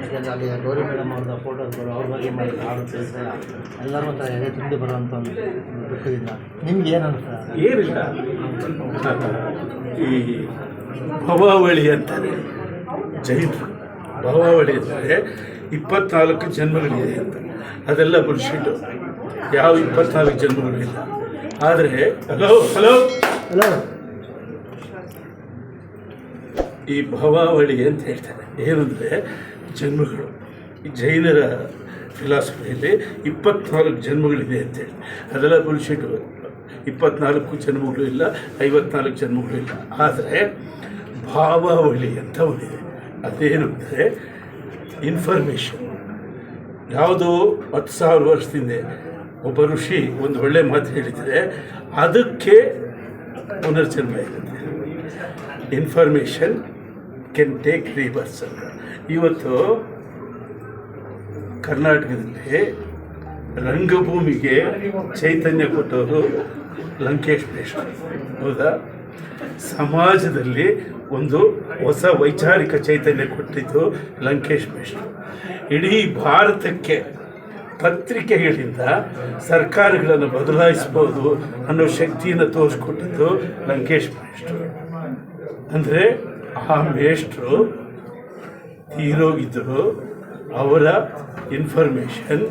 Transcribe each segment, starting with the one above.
ಯಾಕೆಂದರೆ ಅಲ್ಲಿ ಗೌರಿ ಮೇಡಮ್ ಅವ್ರದ್ದು ಫೋಟೋಸ್ಗಳು ಅವ್ರ ಬಗ್ಗೆ ಮಾಡಿ ಹಾಡು ಎಲ್ಲರೂ ಒಂಥರ ಎದೆ ತುಂಬಿ ಬರುವಂಥ ಒಂದು ದುಃಖದಿಂದ ನಿಮ್ಗೆ ಏನು ಅನ್ಸುತ್ತೆ ಏನಿಲ್ಲ ಈ ಭವಾವಳಿ ಅಂತಾರೆ ಜೈನರು ಭವಾವಳಿ ಅಂತಾರೆ ಇಪ್ಪತ್ನಾಲ್ಕು ಜನ್ಮಗಳಿದೆ ಅಂತ. ಅದೆಲ್ಲ ಬುಲ್ಶಿಟ್ಟು ಯಾವ ಇಪ್ಪತ್ನಾಲ್ಕು ಜನ್ಮಗಳಿಲ್ಲ. ಆದರೆ ಹಲೋ ಹಲೋ. ಹಲೋ. ಈ ಭವಾವಳಿ ಅಂತ ಹೇಳ್ತಾರೆ. ಏನಂದರೆ ಜನ್ಮಗಳು. ಈ ಜೈನರ ಫಿಲಾಸಫಿಯಲ್ಲಿ ಇಪ್ಪತ್ನಾಲ್ಕು ಜನ್ಮಗಳಿದೆ ಅಂತೇಳಿ ಅದೆಲ್ಲ ಬುಲ್ಶಿಟ್ಟು ಇಪ್ಪತ್ನಾಲ್ಕು ಜನ್ಮಗಳು ಇಲ್ಲ, ಐವತ್ನಾಲ್ಕು ಜನ್ಮಗಳು ಇಲ್ಲ. ಆದರೆ ಭಾವಾವಳಿ ಅಂತ ಒಂದಿದೆ. ಅದೇನು ಅಂದರೆ ಇನ್ಫಾರ್ಮೇಷನ್ ಯಾವುದೋ ಹತ್ತು ಸಾವಿರ ವರ್ಷದಿಂದ ಒಬ್ಬ ಋಷಿ ಒಂದು ಒಳ್ಳೆ ಮಾತು ಹೇಳಿದರೆ, ಅದಕ್ಕೆ ಪುನರ್ಜನ್ಮ ಇರುತ್ತೆ ಇನ್ಫಾರ್ಮೇಷನ್ ಕೆನ್ ಟೇಕ್ ರಿವರ್ಸ್ ಅಂತ ಇವತ್ತು ಕರ್ನಾಟಕದಲ್ಲಿ ರಂಗಭೂಮಿಗೆ ಚೈತನ್ಯ ಕೊಟ್ಟವರು ಲಂಕೇಶ್ ಮೇಷ್ಟ್ರು ಹೌದಾ? ಸಮಾಜದಲ್ಲಿ ಒಂದು ಹೊಸ ವೈಚಾರಿಕ ಚೈತನ್ಯ ಕೊಟ್ಟಿದ್ದು ಲಂಕೇಶ್ ಮೇಷ್ಟ್ರು ಇಡೀ ಭಾರತಕ್ಕೆ ಪತ್ರಿಕೆಗಳಿಂದ ಸರ್ಕಾರಗಳನ್ನು ಬದಲಾಯಿಸ್ಬೋದು ಅನ್ನೋ ಶಕ್ತಿಯನ್ನು ತೋರಿಸ್ಕೊಟ್ಟಿದ್ದು ಲಂಕೇಶ್ ಮೇಷ್ಟ್ರು ಅಂದರೆ ಆ ಮೇಷ್ಟ್ರು ತೀರೋಗಿದ್ದರು ಅವರ ಇನ್ಫಾರ್ಮೇಷನ್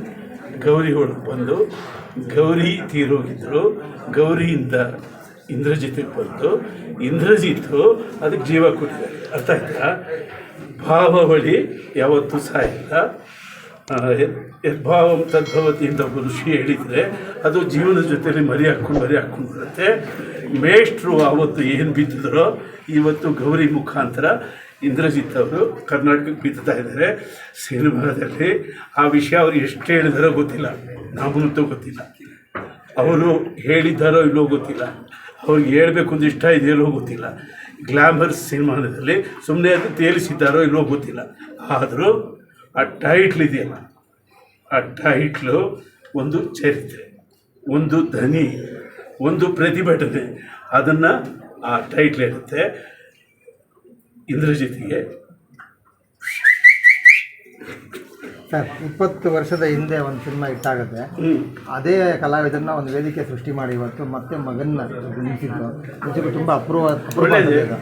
ಗೌರಿ ಒಳಗೆ ಬಂದು ಗೌರಿ ತೀರೋಗಿದ್ದರು ಗೌರಿಯಿಂದ ಇಂದ್ರಜಿತಿಗೆ ಬಂತು ಇಂದ್ರಜಿತ್ತು ಅದಕ್ಕೆ ಜೀವ ಕೊಟ್ಟಿದ್ದಾರೆ. ಅರ್ಥ ಆಯ್ತಾ? ಭಾವವಳಿ ಯಾವತ್ತೂ ಸಹ ಯದ್- ಯದ್ಭಾವಂ ತದ್ಭವತಿ ಅಂತ ಒಬ್ಬ ಋಷಿ ಹೇಳಿದರೆ, ಅದು ಜೀವನದ ಜೊತೆಯಲ್ಲಿ ಮರಿ ಹಾಕ್ಕೊಂಡು ಮರಿ ಹಾಕ್ಕೊಂಡು ಬರುತ್ತೆ. ಮೇಷ್ಟ್ರು ಆವತ್ತು ಏನು ಬಿದ್ದಿದ್ರೋ ಇವತ್ತು ಗೌರಿ ಮುಖಾಂತರ ಇಂದ್ರಜಿತ್ ಅವರು ಕರ್ನಾಟಕಕ್ಕೆ ಬಿತ್ತಾ ಇದ್ದಾರೆ. ಸಿನಿಮಾದಲ್ಲಿ ಆ ವಿಷಯ ಅವ್ರು ಎಷ್ಟು ಹೇಳಿದಾರೋ ಗೊತ್ತಿಲ್ಲ. ನಮಗಂತೂ ಗೊತ್ತಿಲ್ಲ. ಅವರು ಹೇಳಿದ್ದಾರೋ ಇಲ್ಲೋ ಗೊತ್ತಿಲ್ಲ. ಅವ್ರಿಗೆ ಹೇಳಬೇಕು ಅಂತ ಇಷ್ಟ ಇದೆಯಲ್ಲೋ ಗೊತ್ತಿಲ್ಲ. ಗ್ಲಾಮರ್ ಸಿನಿಮಾದಲ್ಲಿ ಸುಮ್ಮನೆ ಅದು ತೇಲಿಸಿದ್ದಾರೋ ಇಲ್ಲೋ ಗೊತ್ತಿಲ್ಲ. ಆದರೂ ಆ ಟೈಟ್ಲ್ ಇದೆಯಲ್ಲ ಆ ಟೈಟ್ಲು ಒಂದು ಚರಿತ್ರೆ ಒಂದು ಧ್ವನಿ ಒಂದು ಪ್ರತಿಭಟನೆ. ಅದನ್ನು ಆ ಟೈಟ್ಲ್ ಹೇಳುತ್ತೆ ಇಂದ್ರಜಿತಿಗೆ ಸರ್ ಇಪ್ಪತ್ತು ವರ್ಷದ ಹಿಂದೆ ಒಂದು ಸಿನಿಮಾ ಇಟ್ಟಾಗುತ್ತೆ ಅದೇ ಕಲಾವಿದರನ್ನ ಒಂದು ವೇದಿಕೆ ಸೃಷ್ಟಿ ಮಾಡಿ ಇವತ್ತು ಮತ್ತೆ ಮಗನ್ನ ನಿಲ್ಲಿಸಿದ್ದು ನಿಜಕ್ಕೂ ತುಂಬ ಅಪೂರ್ವ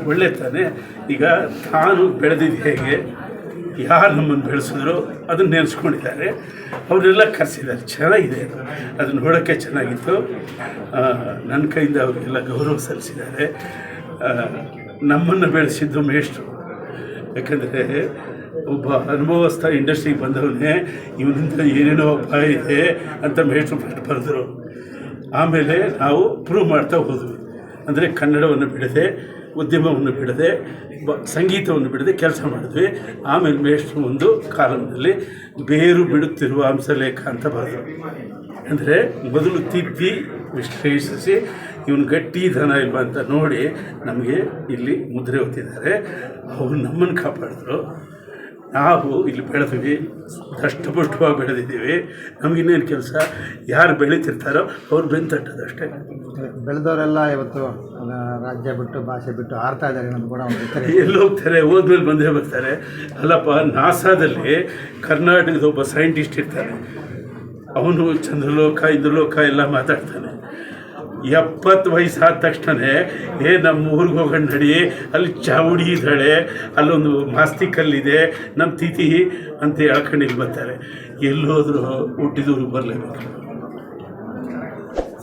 ಒಳ್ಳೆ ತಾನೆ ಈಗ ತಾನು ಬೆಳೆದಿದ್ದು ಹೇಗೆ? ಯಾರು ನಮ್ಮನ್ನು ಬೆಳೆಸಿದ್ರು ಅದನ್ನು ನೆನೆಸ್ಕೊಂಡಿದ್ದಾರೆ. ಅವರೆಲ್ಲ ಕರೆಸಿದ್ದಾರೆ. ಚೆನ್ನಾಗಿದೆ ಅದು. ಅದನ್ನು ನೋಡೋಕ್ಕೆ ಚೆನ್ನಾಗಿತ್ತು. ನನ್ನ ಕೈಯಿಂದ ಅವರಿಗೆಲ್ಲ ಗೌರವ ಸಲ್ಲಿಸಿದ್ದಾರೆ. ನಮ್ಮನ್ನು ಬೆಳೆಸಿದ್ದು ಮೇಷ್ಟ್ರು. ಯಾಕಂದರೆ ಒಬ್ಬ ಅನುಭವಸ್ಥ ಇಂಡಸ್ಟ್ರಿಗೆ ಬಂದವನೇ ಇವನಿಂದ ಏನೇನೋ ಅಪಾಯ ಇದೆ ಅಂತ ಮೇಷ್ಟ್ರು ಫಸ್ಟ್ ಬರೆದರು. ಆಮೇಲೆ ನಾವು ಪ್ರೂವ್ ಮಾಡ್ತಾ ಹೋದ್ವಿ. ಅಂದರೆ ಕನ್ನಡವನ್ನು ಬಿಡದೆ ಉದ್ಯಮವನ್ನು ಬಿಡದೆ ಸಂಗೀತವನ್ನು ಬಿಡದೆ ಕೆಲಸ ಮಾಡಿದ್ವಿ. ಆಮೇಲೆ ಮೇಷ್ಟ್ರು ಒಂದು ಕಾಲದಲ್ಲಿ ಬೇರು ಬಿಡುತ್ತಿರುವ ಅಂಶಲೇಖ ಅಂತ ಬರೆದರು ಅಂದರೆ ಮೊದಲು ತಿದ್ದಿ, ವಿಶ್ಲೇಷಿಸಿ, ಇವನು ಗಟ್ಟಿ ಧನ ಇಲ್ವಾ ಅಂತ ನೋಡಿ ನಮಗೆ ಇಲ್ಲಿ ಮುದ್ರೆ ಹೊತ್ತಿದ್ದಾರೆ. ಅವರು ನಮ್ಮನ್ನು ಕಾಪಾಡಿದ್ರು. ನಾವು ಇಲ್ಲಿ ಬೆಳೆದ್ವಿ, ದಷ್ಟಪುಷ್ಟವಾಗಿ ಬೆಳೆದಿದ್ದೀವಿ. ನಮಗಿನ್ನೇನು ಕೆಲಸ? ಯಾರು ಬೆಳೀತಿರ್ತಾರೋ ಅವ್ರು ಬೆಂತಟ್ಟದಷ್ಟೇ. ಬೆಳೆದವರೆಲ್ಲ ಇವತ್ತು ರಾಜ್ಯ ಬಿಟ್ಟು, ಭಾಷೆ ಬಿಟ್ಟು ಆಡ್ತಾ ಇದ್ದಾರೆ ಅನ್ನೋದು ಕೂಡ ಎಲ್ಲಿ ಹೋಗ್ತಾರೆ, ಹೋದ್ಮೇಲೆ ಬಂದೇ ಬರ್ತಾರೆ. ಅಲ್ಲಪ್ಪ, ನಾಸಾದಲ್ಲಿ ಕರ್ನಾಟಕದ ಒಬ್ಬ ಸೈಂಟಿಸ್ಟ್ ಇರ್ತಾನೆ. ಅವನು ಚಂದ್ರಲೋಕ, ಇಂದ್ರಲೋಕ ಎಲ್ಲ ಮಾತಾಡ್ತಾನೆ. ಎಪ್ಪತ್ತು ವಯಸ್ಸಾದ ತಕ್ಷಣ ಏ, ನಮ್ಮ ಊರಿಗೆ ಹೋಗೋಣ ನಡಿ, ಅಲ್ಲಿ ಚಾವುಡಿ ಇದ್ದಾಳೆ, ಅಲ್ಲೊಂದು ಮಾಸ್ತಿ ಕಲ್ಲಿದೆ ನಮ್ಮ ತಿಥಿ ಅಂತ ಹೇಳ್ಕೊಂಡು ಇಲ್ಲಿ ಬರ್ತಾರೆ. ಎಲ್ಲೋದ್ರು ಹುಟ್ಟಿದೂರಿಗೆ ಬರಲೇಬೇಕು.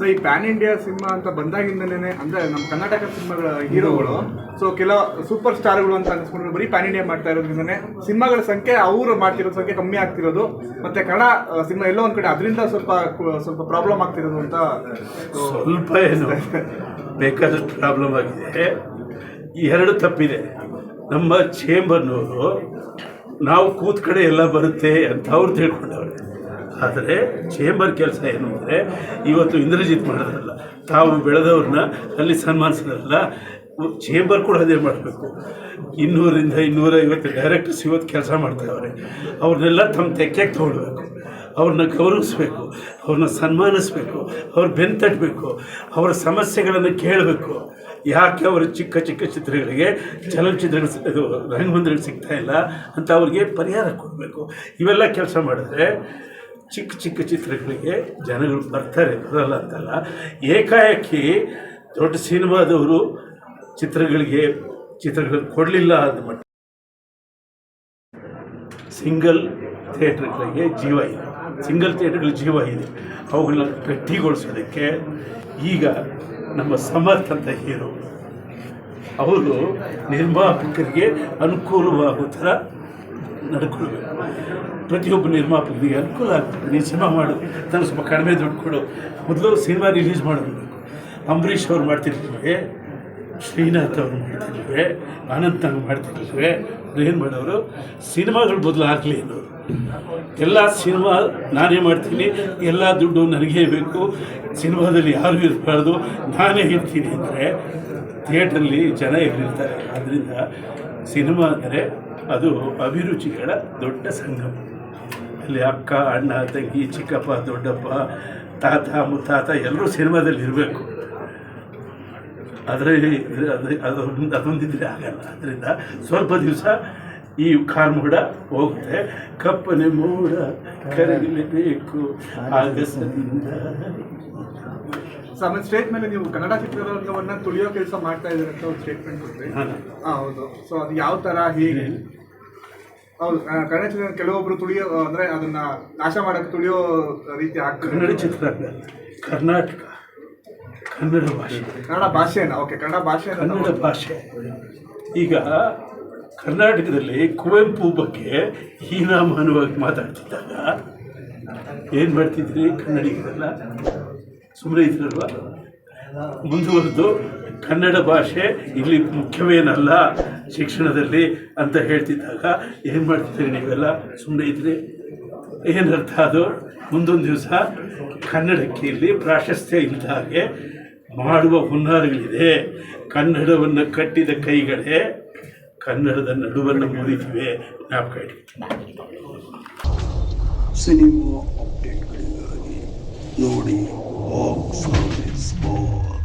ಸೊ ಈ ಪ್ಯಾನ್ ಇಂಡಿಯಾ ಸಿನಿಮಾ ಅಂತ ಬಂದಾಗಿಂದನೇ ಅಂದ್ರೆ ನಮ್ಮ ಕರ್ನಾಟಕ ಸಿನಿಮಾಗಳ ಹೀರೋಗಳು. ಸೊ ಕೆಲ ಸೂಪರ್ ಸ್ಟಾರ್ಗಳು ಅಂತ ಅನ್ಸ್ಕೊಂಡ್ರೆ ಬರೀ ಪ್ಯಾನ್ ಇಂಡಿಯಾ ಮಾಡ್ತಾ ಇರೋದ್ರಿಂದನೇ ಸಿನಿಮಾಗಳ ಸಂಖ್ಯೆ ಅವರು ಮಾಡ್ತಿರೋ ಸಂಖ್ಯೆ ಕಮ್ಮಿ ಆಗ್ತಿರೋದು. ಮತ್ತೆ ಕನ್ನಡ ಸಿನಿಮಾ ಎಲ್ಲೋ ಒಂದ್ ಕಡೆ ಅದರಿಂದ ಸ್ವಲ್ಪ ಸ್ವಲ್ಪ ಪ್ರಾಬ್ಲಮ್ ಆಗ್ತಿರೋದು ಅಂತ ಸ್ವಲ್ಪ ಏನು ಬೇಕಾದಷ್ಟು ಪ್ರಾಬ್ಲಮ್ ಆಗಿದೆ. ಎರಡು ತಪ್ಪಿದೆ. ನಮ್ಮ ಚೇಂಬರ್ನವರು ನಾವು ಕೂತ್ ಕಡೆ ಎಲ್ಲ ಬರುತ್ತೆ ಅಂತ ಅವ್ರು ತಿಳ್ಕೊಂಡವ್ರೆ. ಆದರೆ ಚೇಂಬರ್ ಕೆಲಸ ಏನು ಅಂದರೆ ಇವತ್ತು ಇಂದ್ರಜಿತ್ ಮಾಡೋದಲ್ಲ ತಾವು ಬೆಳೆದವ್ರನ್ನ ಅಲ್ಲಿ ಸನ್ಮಾನಿಸೋದಲ್ಲ ಚೇಂಬರ್ ಕೂಡ ಅದೇ ಮಾಡಬೇಕು. ಇನ್ನೂರಿಂದ ಇನ್ನೂರೈವತ್ತು ಡೈರೆಕ್ಟರ್ಸ್ ಇವತ್ತು ಕೆಲಸ ಮಾಡ್ತಾಯಿದ್ದಾರೆ ಅವ್ರನ್ನೆಲ್ಲ ತಮ್ಮ ತೆಕ್ಕೆಗೆ ತೊಗೊಳ್ಬೇಕು. ಅವ್ರನ್ನ ಗೌರವಿಸ್ಬೇಕು. ಅವ್ರನ್ನ ಸನ್ಮಾನಿಸ್ಬೇಕು. ಅವ್ರ ಬೆಂತಟ್ಟಬೇಕು ಅವರ ಸಮಸ್ಯೆಗಳನ್ನು ಕೇಳಬೇಕು. ಯಾಕೆ ಅವರು ಚಿಕ್ಕ ಚಿಕ್ಕ ಚಿತ್ರಗಳಿಗೆ ಚಲನಚಿತ್ರಗಳು ಇದು ರಂಗಮಂದಿರಗಳು ಸಿಗ್ತಾಯಿಲ್ಲ ಅಂತ ಅವ್ರಿಗೆ ಪರಿಹಾರ ಕೊಡಬೇಕು. ಇವೆಲ್ಲ ಕೆಲಸ ಮಾಡಿದ್ರೆ ಚಿಕ್ಕ ಚಿಕ್ಕ ಚಿತ್ರಗಳಿಗೆ ಜನಗಳು ಬರ್ತಾರೆ, ಬರಲ್ಲ ಅಂತಲ್ಲ. ಏಕಾಏಕಿ ದೊಡ್ಡ ಸಿನಿಮಾದವರು ಚಿತ್ರಗಳಿಗೆ ಚಿತ್ರಗಳು ಕೊಡಲಿಲ್ಲ ಅಂದ ಮಟ್ಟ ಸಿಂಗಲ್ ಥಿಯೇಟ್ರ್ಗಳಿಗೆ ಜೀವ ಇದೆ. ಸಿಂಗಲ್ ಥಿಯೇಟ್ರ್ಗಳ ಜೀವ ಇದೆ. ಅವುಗಳನ್ನ ಗಟ್ಟಿಗೊಳಿಸೋದಕ್ಕೆ ಈಗ ನಮ್ಮ ಸಮರ್ಥ ಅಂತ ಹೀರೋ ಅವರು ನಿರ್ಮಾಪಕರಿಗೆ ಅನುಕೂಲವಾಗೋ ಥರ ನಡ್ಕೊಳ್ಬೇಕು ಪ್ರತಿಯೊಬ್ಬ ನಿರ್ಮಾಪಕರಿಗೆ ಅನುಕೂಲ ಆಗ್ತದೆ. ನೀನು ಸಿನಿಮಾ ಮಾಡು ನಾನು ಸ್ವಲ್ಪ ಕಡಿಮೆ ದುಡ್ಡು ಕೊಡು. ಮೊದಲು ಸಿನಿಮಾ ರಿಲೀಸ್ ಮಾಡಬೇಕು. ಅಂಬರೀಷ್ ಅವ್ರು ಮಾಡ್ತಿರ್ತೀವಿ ಶ್ರೀನಾಥ್ ಅವರು ಮಾಡ್ತಿದ್ವಿ ಹಂಗೆ ಮಾಡ್ತಿರ್ಲಿಲ್ವೇ? ಅವ್ರು ಏನು ಮಾಡೋರು? ಸಿನಿಮಾಗಳು ಆಗಲಿ ಅನ್ನೋರು ಎಲ್ಲ ಸಿನಿಮಾ ನಾನೇ ಮಾಡ್ತೀನಿ, ಎಲ್ಲ ದುಡ್ಡು ನನಗೇ ಬೇಕು. ಸಿನಿಮಾದಲ್ಲಿ ಯಾರು ಇರಬಾರ್ದು. ನಾನೇ ಇರ್ತೀನಿ ಅಂದರೆ, ಥಿಯೇಟ್ರಲ್ಲಿ ಜನ ಇಲ್ಲಿರ್ತಾರೆ ಆದ್ದರಿಂದ ಸಿನಿಮಾ ಅಂದರೆ ಅದು ಅಭಿರುಚಿಗಳ ದೊಡ್ಡ ಸಂಗಮ. ಅಲ್ಲಿ ಅಕ್ಕ ಅಣ್ಣ ತಂಗಿ ಚಿಕ್ಕಪ್ಪ ದೊಡ್ಡಪ್ಪ ತಾತ ಮುತ್ತಾತ ಎಲ್ಲರೂ ಸಿನಿಮಾದಲ್ಲಿ ಇರಬೇಕು. ಅದರಲ್ಲಿ ಅದೊಂದು ಅದೊಂದಿದ್ರೆ ಆಗಲ್ಲ. ಅದರಿಂದ ಸ್ವಲ್ಪ ದಿವಸ ಈ ಕಾರ್ಮೋಡ ಹೋಗುತ್ತೆ. ಕಪ್ಪನೆ ಮೋಡ ಕರಗಲೇಬೇಕು ಆಗಸದಿಂದ. ಸೊ ಆಮೇಲೆ ಸ್ಟೇಟ್ ಮೇಲೆ ನೀವು ಕನ್ನಡ ಚಿತ್ರರಂಗವನ್ನ ತುಳಿಯೋ ಕೆಲಸ ಮಾಡ್ತಾ ಇದ್ದೀರಿ ಅಂತ ಒಂದು ಸ್ಟೇಟ್ಮೆಂಟ್ ಕೊಟ್ಟೆ ಹಾಂ. ಹೌದು. ಸೊ ಅದು ಯಾವ ತರ ಹೇಗೆ? ಹೌದು ಕನ್ನಡ ಚಿತ್ರ ಕೆಲವೊಬ್ರು ತುಳಿಯೋ ಅಂದ್ರೆ ಅದನ್ನ ನಾಶ ಮಾಡಕ್ಕೆ ತುಳಿಯೋ ರೀತಿ ಆಗ್ತದೆ. ಕನ್ನಡ ಚಿತ್ರರಂಗ ಕರ್ನಾಟಕ ಕನ್ನಡ ಭಾಷೆ. ಕನ್ನಡ ಭಾಷೆನ ಓಕೆ ಕನ್ನಡ ಭಾಷೆ ಕನ್ನಡ ಭಾಷೆ. ಈಗ ಕರ್ನಾಟಕದಲ್ಲಿ ಕುವೆಂಪು ಬಗ್ಗೆ ಹೀನಾಮಾನವಾಗಿ ಮಾತಾಡ್ತಿದ್ದಾಗ ಏನು ಮಾಡ್ತಿದ್ರಿ ಕನ್ನಡಿಗರೆಲ್ಲ? ಸುಮ್ಮನೆ ಇದ್ರಲ್ವ? ಮುಂದುವರೆದು ಕನ್ನಡ ಭಾಷೆ ಇಲ್ಲಿ ಮುಖ್ಯವೇನಲ್ಲ ಶಿಕ್ಷಣದಲ್ಲಿ ಅಂತ ಹೇಳ್ತಿದ್ದಾಗ ಏನು ಮಾಡ್ತಿದ್ದೀರಿ ನೀವೆಲ್ಲ? ಸುಮ್ಮನೆ ಇದ್ರಿ. ಏನರ್ಥ ಅದು? ಮುಂದೊಂದು ದಿವಸ ಕನ್ನಡಕ್ಕೆ ಇಲ್ಲಿ ಪ್ರಾಶಸ್ತ್ಯ ಇಲ್ಲದ ಹಾಗೆ ಮಾಡುವ ಹುನ್ನಾರಗಳಿದೆ. ಕನ್ನಡವನ್ನು ಕಟ್ಟಿದ ಕೈಗಳೇ ಕನ್ನಡದ ನಡುವನ್ನು ಮುರಿದಿವೆ ಇಡಿ ಸಿನಿಮಾ ಅಪ್ಡೇಟ್ಗಳಿಗಾಗಿ ನೋಡಿ. Walk through this wall.